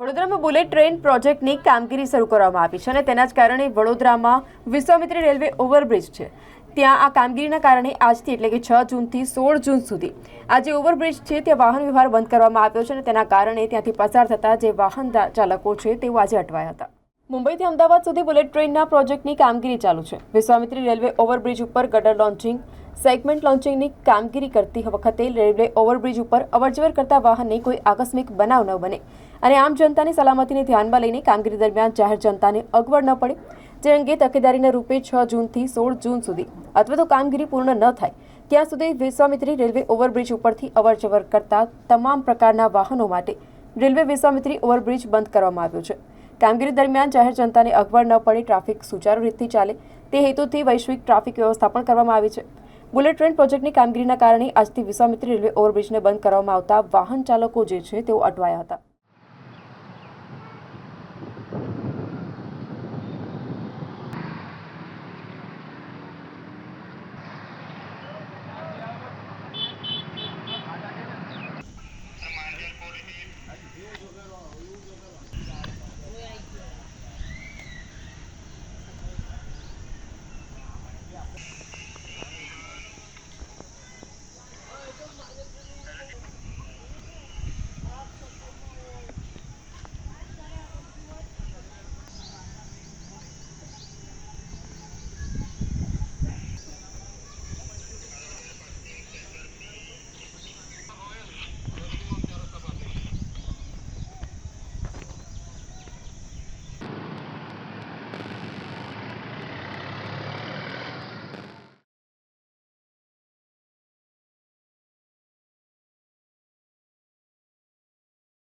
વડોદરામાં bullet train પ્રોજેક્ટની કામગીરી શરૂ કરવામાં આવી છે અને તેના જ કારણે વડોદરામાં વિશ્વામિત્રી રેલવે ઓવરબ્રિજ છે. ત્યાં આ કામગીરીના કારણે આજથી એટલે કે છ જૂનથી સોળ જૂન સુધી આ જે ઓવરબ્રિજ છે, ત્યાં વાહન વ્યવહાર બંધ કરવામાં આવ્યો છે અને તેના કારણે ત્યાંથી પસાર થતા જે વાહન ચાલકો છે, તેઓ આજે અટવાયા હતા. મુંબઈથી અમદાવાદ સુધી બુલેટ ટ્રેનના પ્રોજેક્ટની કામગીરી ચાલુ છે. વિશ્વામિત્રી રેલવે ઓવરબ્રિજ ઉપર ગટર લોન્ચિંગ, સેગમેન્ટ લોન્ચિંગની કામગીરી કરતી વખતે રેલવે ઓવરબ્રિજ ઉપર અવરજવર કરતા વાહનને કોઈ આકસ્મિક બનાવ ન બને. અને આમ જનતાની સલામતીને ધ્યાનમાં લઈને કામગીરી દરમિયાન જાહેર જનતાને અગવડ ન પડે. જે અંગે તકેદારીના રૂપે છ જૂનથી સોળ જૂન સુધી અથવા તો કામગીરી પૂર્ણ ન થાય, ત્યાં સુધી વિશ્વામિત્રી રેલવે ઓવરબ્રિજ ઉપરથી અવરજવર કરતા તમામ પ્રકારના વાહનો માટે રેલવે વિશ્વામિત્રી ઓવરબ્રિજ બંધ કરવામાં આવ્યો છે. કામગીરી દરમિયાન જાહેર જનતાને અગવડ ન પડે, ટ્રાફિક સુચારુ રીતથી ચાલે તે હેતુથી વૈશ્વિક ટ્રાફિક વ્યવસ્થા પણ કરવામાં આવી છે. બુલેટ ટ્રેન પ્રોજેક્ટની કામગીરીના કારણે આજથી વિશ્વામિત્રી રેલવે ઓવરબ્રિજને બંધ કરવામાં આવતા વાહન ચાલકો જે છે તેઓ અટવાયા હતા.